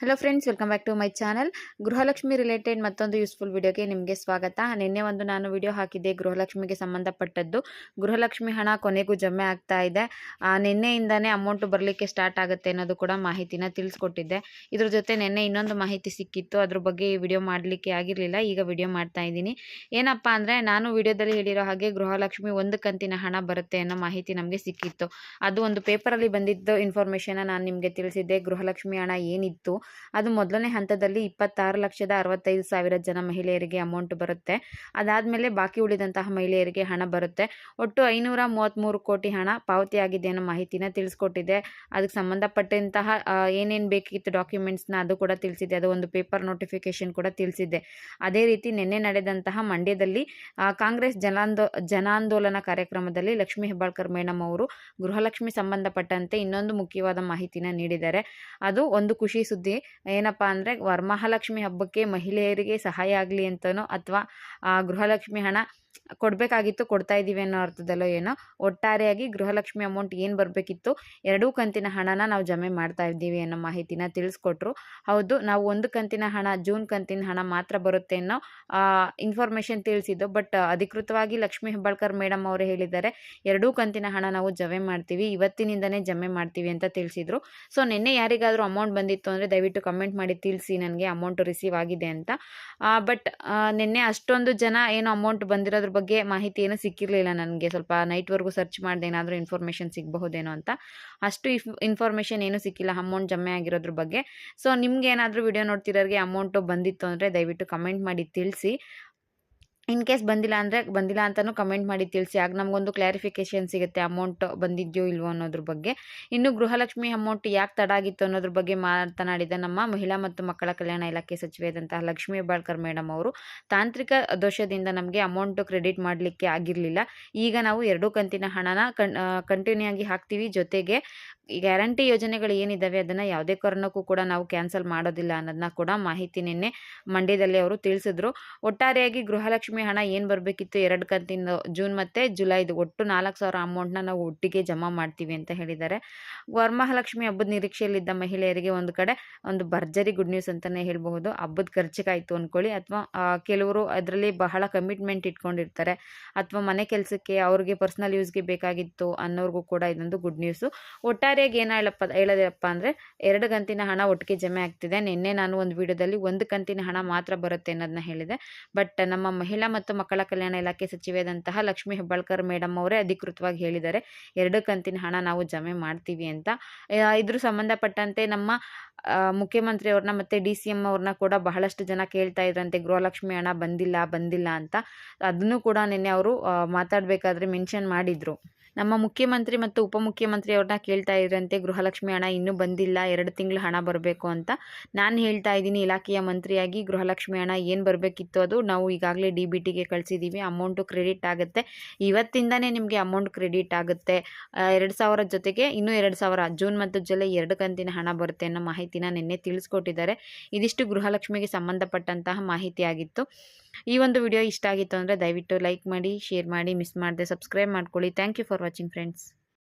Hello friends welcome back to my channel Gruhalakshmi related ಮತ್ತೊಂದು useful ವಿಡಿಯೋಗೆ ನಿಮಗೆ ಸ್ವಾಗತ. ನಿನ್ನೆ ಒಂದು ನಾನು ವಿಡಿಯೋ ಹಾಕಿದ್ದೆ ಗೃಹಲಕ್ಷ್ಮಿಗೆ ಸಂಬಂಧಪಟ್ಟದ್ದು. ಗೃಹಲಕ್ಷ್ಮಿ ಹಣ ಕೊನೆಗೂ ಜಮೆ ಆಗ್ತಾ ಇದೆ. ನಿನ್ನೆಯಿಂದನೇ ಅಮೌಂಟ್ ಬರಲಿಕ್ಕೆ ಸ್ಟಾರ್ಟ್ ಆಗುತ್ತೆ ಅನ್ನೋದು ಕೂಡ ಮಾಹಿತಿನ ತಿಳಿಸ್ಕೊಟ್ಟಿದ್ದೆ. ಇದ್ರ ಜೊತೆ ನಿನ್ನೆ ಇನ್ನೊಂದು ಮಾಹಿತಿ ಸಿಕ್ಕಿತ್ತು. ಅದ್ರ ಬಗ್ಗೆ ಈ ವಿಡಿಯೋ ಮಾಡಲಿಕ್ಕೆ ಆಗಿರಲಿಲ್ಲ. ಈಗ ವಿಡಿಯೋ ಮಾಡ್ತಾ ಇದ್ದೀನಿ. ಏನಪ್ಪಾ ಅಂದರೆ ನಾನು ವಿಡಿಯೋದಲ್ಲಿ ಹೇಳಿರೋ ಹಾಗೆ ಗೃಹಲಕ್ಷ್ಮಿ ಒಂದು ಕಂತಿನ ಹಣ ಬರುತ್ತೆ ಅನ್ನೋ ಮಾಹಿತಿ ನಮಗೆ ಸಿಕ್ಕಿತ್ತು. ಅದು ಒಂದು ಪೇಪರಲ್ಲಿ ಬಂದಿದ್ದ ಇನ್ಫಾರ್ಮೇಷನ್ನ ನಾನು ನಿಮಗೆ ತಿಳಿಸಿದ್ದೆ. ಗೃಹಲಕ್ಷ್ಮಿ ಹಣ ಏನಿತ್ತು? ಅದು ಮೊದಲನೇ ಹಂತದಲ್ಲಿ ಇಪ್ಪತ್ತಾರು ಲಕ್ಷದ ಅರವತ್ತೈದು ಸಾವಿರ ಜನ ಮಹಿಳೆಯರಿಗೆ ಅಮೌಂಟ್ ಬರುತ್ತೆ. ಅದಾದಮೇಲೆ ಬಾಕಿ ಉಳಿದಂತಹ ಮಹಿಳೆಯರಿಗೆ ಹಣ ಬರುತ್ತೆ. ಒಟ್ಟು ಐನೂರ ಮೂವತ್ತ್ಮೂರು ಕೋಟಿ ಹಣ ಪಾವತಿಯಾಗಿದೆ ಅನ್ನೋ ಮಾಹಿತಿನ ತಿಳಿಸ್ಕೊಟ್ಟಿದೆ. ಅದಕ್ಕೆ ಸಂಬಂಧಪಟ್ಟಂತಹ ಏನೇನು ಬೇಕಿತ್ತು ಡಾಕ್ಯುಮೆಂಟ್ಸ್ನ ಅದು ಕೂಡ ತಿಳಿಸಿದೆ. ಅದು ಒಂದು ಪೇಪರ್ ನೋಟಿಫಿಕೇಶನ್ ಕೂಡ ತಿಳಿಸಿದೆ. ಅದೇ ರೀತಿ ನಿನ್ನೆ ನಡೆದಂತಹ ಮಂಡ್ಯದಲ್ಲಿ ಕಾಂಗ್ರೆಸ್ ಜನಾಂದೋ, ಜನಾಂದೋಲನ ಕಾರ್ಯಕ್ರಮದಲ್ಲಿ ಲಕ್ಷ್ಮೀ ಹೆಬ್ಬಾಳ್ಕರ್ ಮೇಡಮ್ ಅವರು ಗೃಹಲಕ್ಷ್ಮಿ ಸಂಬಂಧಪಟ್ಟಂತೆ ಇನ್ನೊಂದು ಮುಖ್ಯವಾದ ಮಾಹಿತಿನ ನೀಡಿದ್ದಾರೆ. ಅದು ಒಂದು ಖುಷಿ ಸುದ್ದಿ. ಏನಪ್ಪ ಅಂದರೆ ವರಮಹಾಲಕ್ಷ್ಮಿ ಹಬ್ಬಕ್ಕೆ ಮಹಿಳೆಯರಿಗೆ ಸಹಾಯ ಆಗಲಿ ಅಂತನೋ ಅಥವಾ ಗೃಹಲಕ್ಷ್ಮಿ ಹಣ ಕೊಡಬೇಕಾಗಿತ್ತು, ಕೊಡ್ತಾ ಇದ್ದೀವಿ ಅನ್ನೋ ಅರ್ಥದಲ್ಲೋ ಏನೋ. ಒಟ್ಟಾರೆಯಾಗಿ ಗೃಹಲಕ್ಷ್ಮಿ ಅಮೌಂಟ್ ಏನು ಬರಬೇಕಿತ್ತು? ಎರಡೂ ಕಂತಿನ ಹಣನ ನಾವು ಜಮೆ ಮಾಡ್ತಾ ಇದ್ದೀವಿ ಅನ್ನೋ ಮಾಹಿತಿನ ತಿಳಿಸ್ಕೊಟ್ರು. ಹೌದು, ನಾವು ಒಂದು ಕಂತಿನ ಹಣ, ಜೂನ್ ಕಂತಿನ ಹಣ ಮಾತ್ರ ಬರುತ್ತೆ ಅನ್ನೋ ಇನ್ಫಾರ್ಮೇಷನ್ ತಿಳಿಸಿದ್ದು. ಬಟ್ ಅಧಿಕೃತವಾಗಿ ಲಕ್ಷ್ಮೀ ಹೆಬ್ಬಾಳ್ಕರ್ ಮೇಡಮ್ ಅವರು ಹೇಳಿದ್ದಾರೆ, ಎರಡೂ ಕಂತಿನ ಹಣ ನಾವು ಜಮೆ ಮಾಡ್ತೀವಿ, ಇವತ್ತಿನಿಂದನೇ ಜಮೆ ಮಾಡ್ತೀವಿ ಅಂತ ತಿಳಿಸಿದ್ರು. ಸೊ ನಿನ್ನೆ ಯಾರಿಗಾದರೂ ಅಮೌಂಟ್ ಬಂದಿತ್ತು ಅಂದರೆ ದಯವಿಟ್ಟು ಕಮೆಂಟ್ ಮಾಡಿ ತಿಳಿಸಿ ನನಗೆ ಅಮೌಂಟ್ ರಿಸೀವ್ ಆಗಿದೆ ಅಂತ. ಬಟ್ ನಿನ್ನೆ ಅಷ್ಟೊಂದು ಜನ ಏನು ಅಮೌಂಟ್ ಬಂದಿರೋದ್ರ ಬಗ್ಗೆ ಮಾಹಿತಿ ಏನೂ ಸಿಕ್ಕಿರಲಿಲ್ಲ ನನಗೆ. ಸ್ವಲ್ಪ ನೈಟ್ವರೆಗೂ ಸರ್ಚ್ ಮಾಡಿದೆ, ಏನಾದರೂ ಇನ್ಫಾರ್ಮೇಷನ್ ಸಿಗಬಹುದೇನೋ ಅಂತ. ಅಷ್ಟು ಇಫ್ ಇನ್ಫಾರ್ಮೇಷನ್ ಏನೂ ಸಿಕ್ಕಿಲ್ಲ ಅಮೌಂಟ್ ಜಮೆ ಆಗಿರೋದ್ರ ಬಗ್ಗೆ. ಸೊ ನಿಮ್ಗೆ ಏನಾದರೂ ವಿಡಿಯೋ ನೋಡ್ತಿರೋರಿಗೆ ಅಮೌಂಟು ಬಂದಿತ್ತು ಅಂದರೆ ದಯವಿಟ್ಟು ಕಮೆಂಟ್ ಮಾಡಿ ತಿಳಿಸಿ. ಇನ್ ಕೇಸ್ ಬಂದಿಲ್ಲ ಅಂದರೆ, ಬಂದಿಲ್ಲ ಅಂತಲೂ ಕಮೆಂಟ್ ಮಾಡಿ ತಿಳಿಸಿ. ಆಗ ನಮಗೊಂದು ಕ್ಲಾರಿಫಿಕೇಷನ್ ಸಿಗುತ್ತೆ ಅಮೌಂಟ್ ಬಂದಿದೆಯೋ ಇಲ್ವೋ ಅನ್ನೋದ್ರ ಬಗ್ಗೆ. ಇನ್ನು ಗೃಹಲಕ್ಷ್ಮಿ ಅಮೌಂಟ್ ಯಾಕೆ ತಡ ಆಗಿತ್ತು ಅನ್ನೋದ್ರ ಬಗ್ಗೆ ಮಾತನಾಡಿದ ನಮ್ಮ ಮಹಿಳಾ ಮತ್ತು ಮಕ್ಕಳ ಕಲ್ಯಾಣ ಇಲಾಖೆ ಸಚಿವೆಯಾದಂತಹ ಲಕ್ಷ್ಮೀ ಬಾಳ್ಕರ್ ಮೇಡಮ್ ಅವರು, ತಾಂತ್ರಿಕ ದೋಷದಿಂದ ನಮಗೆ ಅಮೌಂಟ್ ಕ್ರೆಡಿಟ್ ಮಾಡಲಿಕ್ಕೆ ಆಗಿರಲಿಲ್ಲ. ಈಗ ನಾವು ಎರಡೂ ಕಂತಿನ ಹಣನ ಕಂಟಿನ್ಯೂ ಆಗಿ ಹಾಕ್ತೀವಿ. ಜೊತೆಗೆ ಗ್ಯಾರಂಟಿ ಯೋಜನೆಗಳು ಏನಿದ್ದಾವೆ ಅದನ್ನು ಯಾವುದೇ ಕಾರಣಕ್ಕೂ ಕೂಡ ನಾವು ಕ್ಯಾನ್ಸಲ್ ಮಾಡೋದಿಲ್ಲ ಅನ್ನೋದನ್ನ ಕೂಡ ಮಾಹಿತಿ ನಿನ್ನೆ ಮಂಡ್ಯದಲ್ಲಿ ಅವರು ತಿಳಿಸಿದ್ರು. ಒಟ್ಟಾರೆಯಾಗಿ ಗೃಹಲಕ್ಷ್ಮಿ ಹಣ ಏನು ಬರಬೇಕಿತ್ತು ಎರಡು ಕಂತಿನ ಜೂನ್ ಮತ್ತು ಜುಲೈದು ಒಟ್ಟು ನಾಲ್ಕು ಸಾವಿರ ಅಮೌಂಟ್ನ ನಾವು ಒಟ್ಟಿಗೆ ಜಮಾ ಮಾಡ್ತೀವಿ ಅಂತ ಹೇಳಿದ್ದಾರೆ. ವರಮಹಾಲಕ್ಷ್ಮಿ ಹಬ್ಬದ ನಿರೀಕ್ಷೆಯಲ್ಲಿದ್ದ ಮಹಿಳೆಯರಿಗೆ ಒಂದು ಕಡೆ ಒಂದು ಭರ್ಜರಿ ಗುಡ್ ನ್ಯೂಸ್ ಅಂತಲೇ ಹೇಳಬಹುದು. ಹಬ್ಬದ ಖರ್ಚಿಗಾಯಿತು ಅಂದ್ಕೊಳ್ಳಿ ಅಥವಾ ಕೆಲವರು ಅದರಲ್ಲಿ ಬಹಳ ಕಮಿಟ್ಮೆಂಟ್ ಇಟ್ಕೊಂಡಿರ್ತಾರೆ. ಅಥವಾ ಮನೆ ಕೆಲಸಕ್ಕೆ ಅವ್ರಿಗೆ ಪರ್ಸ್ನಲ್ ಯೂಸ್ಗೆ ಬೇಕಾಗಿತ್ತು ಅನ್ನೋರಿಗೂ ಕೂಡ ಇದೊಂದು ಗುಡ್ ನ್ಯೂಸು ಒಟ್ಟಾರೆಯಾಗಿ ಏನು ಹೇಳಪ್ಪ ಹೇಳೋದಪ್ಪ ಅಂದರೆ ಎರಡು ಕಂತಿನ ಹಣ ಒಟ್ಟಿಗೆ ಜಮೆ ಆಗ್ತಿದೆ. ನಿನ್ನೆ ನಾನು ಒಂದು ವಿಡಿಯೋದಲ್ಲಿ ಒಂದು ಕಂತಿನ ಹಣ ಮಾತ್ರ ಬರುತ್ತೆ ಅನ್ನೋದನ್ನ ಹೇಳಿದೆ. ಬಟ್ ನಮ್ಮ ಮಹಿಳಾ ಮತ್ತು ಮಕ್ಕಳ ಕಲ್ಯಾಣ ಇಲಾಖೆ ಸಚಿವೆಯಾದಂತಹ ಲಕ್ಷ್ಮೀ ಹೆಬ್ಬಾಳ್ಕರ್ ಮೇಡಮ್ ಅವರೇ ಅಧಿಕೃತವಾಗಿ ಹೇಳಿದ್ದಾರೆ, ಎರಡು ಕಂತಿನ ಹಣ ನಾವು ಜಮೆ ಮಾಡ್ತೀವಿ ಅಂತ. ಇದ್ರ ಸಂಬಂಧಪಟ್ಟಂತೆ ನಮ್ಮ ಮುಖ್ಯಮಂತ್ರಿ ಮುಖ್ಯಮಂತ್ರಿಯವ್ರನ್ನ ಮತ್ತು ಡಿ ಸಿ ಎಂ ಅವ್ರನ್ನ ಕೂಡ ಬಹಳಷ್ಟು ಜನ ಕೇಳ್ತಾ ಇದ್ರಂತೆ, ಗೃಹಲಕ್ಷ್ಮಿ ಹಣ ಬಂದಿಲ್ಲ ಬಂದಿಲ್ಲ ಅಂತ. ಅದನ್ನು ಕೂಡ ನಿನ್ನೆ ಅವರು ಮಾತಾಡಬೇಕಾದ್ರೆ ಮೆನ್ಷನ್ ಮಾಡಿದರು. ನಮ್ಮ ಮುಖ್ಯಮಂತ್ರಿ ಮತ್ತು ಉಪಮುಖ್ಯಮಂತ್ರಿ ಅವ್ರನ್ನ ಕೇಳ್ತಾ ಇದ್ರಂತೆ, ಗೃಹಲಕ್ಷ್ಮಿ ಹಣ ಇನ್ನೂ ಬಂದಿಲ್ಲ, ಎರಡು ತಿಂಗಳು ಹಣ ಬರಬೇಕು ಅಂತ. ನಾನು ಹೇಳ್ತಾ ಇದ್ದೀನಿ, ಇಲಾಖೆಯ ಮಂತ್ರಿಯಾಗಿ ಗೃಹಲಕ್ಷ್ಮಿ ಹಣ ಏನು ಬರಬೇಕಿತ್ತು ಅದು ನಾವು ಈಗಾಗಲೇ ಡಿ ಬಿ ಟಿಗೆ ಕಳಿಸಿದ್ದೀವಿ ಅಮೌಂಟು ಕ್ರೆಡಿಟ್ ಆಗುತ್ತೆ. ಇವತ್ತಿಂದನೇ ನಿಮಗೆ ಅಮೌಂಟ್ ಕ್ರೆಡಿಟ್ ಆಗುತ್ತೆ. ಎರಡು ಸಾವಿರ ಜೊತೆಗೆ ಇನ್ನೂ ಎರಡು ಸಾವಿರ, ಜೂನ್ ಮತ್ತು ಜುಲೈ ಎರಡು ಕಂತಿನ ಹಣ ಬರುತ್ತೆ ಅನ್ನೋ ಮಾಹಿತಿನ ನಿನ್ನೆ ತಿಳಿಸ್ಕೊಟ್ಟಿದ್ದಾರೆ. ಇದಿಷ್ಟು ಗೃಹಲಕ್ಷ್ಮಿಗೆ ಸಂಬಂಧಪಟ್ಟಂತಹ ಮಾಹಿತಿ ಆಗಿತ್ತು ಈ ಒಂದು ವಿಡಿಯೋ ಇಷ್ಟ ಆಗಿತ್ತು ಅಂದರೆ ದಯವಿಟ್ಟು ಲೈಕ್ ಮಾಡಿ, ಶೇರ್ ಮಾಡಿ, ಮಿಸ್ ಮಾಡದೆ ಸಬ್ಸ್ಕ್ರೈಬ್ ಮಾಡ್ಕೊಳ್ಳಿ. Thank you for watching friends